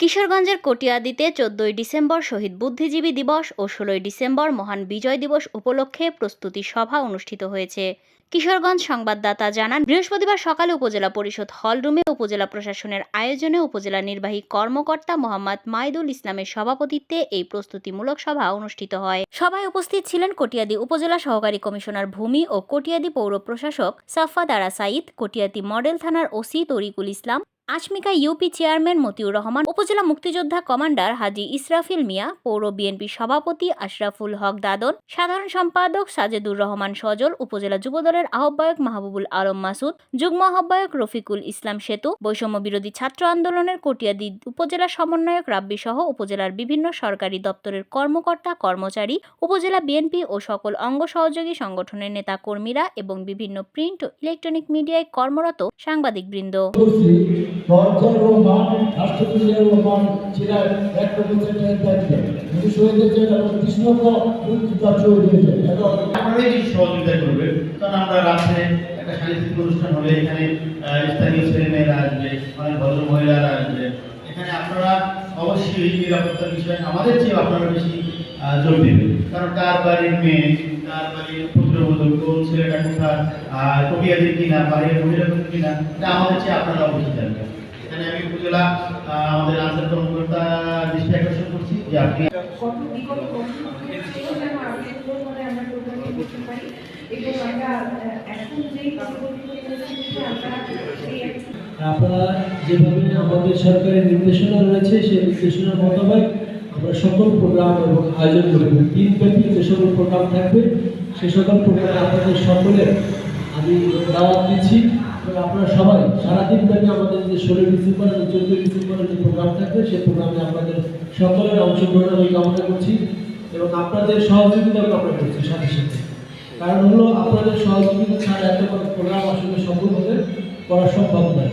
কিশোরগঞ্জের কটিয়াদিতে চোদ্দই ডিসেম্বর শহীদ বুদ্ধিজীবী দিবস ও ষোলোই ডিসেম্বর মহান বিজয় দিবস উপলক্ষে প্রস্তুতি সভা অনুষ্ঠিত হয়েছে। কিশোরগঞ্জ সংবাদদাতা জানান, বৃহস্পতিবার সকালে উপজেলা পরিষদ হলরুমে উপজেলা প্রশাসনের আয়োজনে উপজেলা নির্বাহী কর্মকর্তা মোহাম্মদ মাইদুল ইসলামের সভাপতিত্বে এই প্রস্তুতিমূলক সভা অনুষ্ঠিত হয়। সভায় উপস্থিত ছিলেন কটিয়াদি উপজেলা সহকারী কমিশনার ভূমি ও কটিয়াদি পৌর প্রশাসক সাফাদারা সাইদ কটিয়াদি মডেল থানার ওসি তরিকুল ইসলাম আচমিকা ইউপি চেয়ারম্যান মতিউর রহমান, উপজেলা মুক্তিযোদ্ধা কমান্ডার হাজি ইসরাফিল মিয়া, পৌর বিএনপি সভাপতি আশরাফুল হক দাদন, সাধারণ সম্পাদক সাজেদুর রহমান সজল, উপজেলা যুবদলের আহ্বায়ক মাহবুবুল আলম মাসুদ, যুগ্ম আহ্বায়ক রফিকুল ইসলাম সেতু, বৈষম্য বিরোধী ছাত্র আন্দোলনের কটিয়াদি উপজেলা সমন্বয়ক রাব্বি সহ উপজেলার বিভিন্ন সরকারি দপ্তরের কর্মকর্তা, কর্মচারী, উপজেলা বিএনপি ও সকল অঙ্গ সহযোগী সংগঠনের নেতা কর্মীরা এবং বিভিন্ন প্রিন্ট ও ইলেকট্রনিক মিডিয়ায় কর্মরত সাংবাদিকবৃন্দ। দরজার রহমান রাষ্ট্রপতি রহমান ছিলেন এক প্রতিষ্ঠানের দায়িত্বে। উনি শহীদ হয়েছেন এবং কৃষ্ণজ্ঞ মুক্তিযোদ্ধা সহযোগিতা করবেন কারণ আমরা রাত্রে একটা সাংস্কৃতিক অনুষ্ঠান হলে এখানে স্থানীয় ছেলেমেয়েরা আসবে, অনেক ভদ্র মহিলারা আসবে। এখানে আপনারা অবশ্যই নিরাপত্তার বিষয়ে আমাদের চেয়ে আপনারা বেশি জোর কারণ তার বাড়ির মেয়ে তার বাড়ির পুত্রবধূ কোন ছেলেটা কোথায়? আর কবিয়াদের কিনা? বাড়ির মহিলা কিনা? এটা আমাদের চেয়ে আপনারা অবশ্যই জানবেন। এখানে আমি উপজেলা আমাদের আনসার কর্মকর্তা দৃষ্টি আকর্ষণ করছি যে আপনি আপনারা যেভাবে আমাদের সরকারের নির্দেশনা রয়েছে সেই নির্দেশনা মোতাবেক সকল প্রোগ্রাম এবং আয়োজন করব দিনব্যাপী যে সকল প্রোগ্রাম থাকবে, সে সকল প্রোগ্রামে আপনাদের সকলে আমি দাওয়াত দিচ্ছি। আপনারা সবাই সারাদিন ব্যাপী আমাদের যে ষোলোই ডিসেম্বর এবং চোদ্দই ডিসেম্বরের যে প্রোগ্রাম থাকবে সেই প্রোগ্রামে আপনাদের সকলের অংশগ্রহণ আমি কামনা করছি এবং আপনাদের সহযোগিতা কামনা করছি সাথে সাথে। কারণ হলো, আপনাদের সহযোগিতা ছাড়া এত বড় প্রোগ্রাম আসলে সফল হতে করা সম্ভব নয়।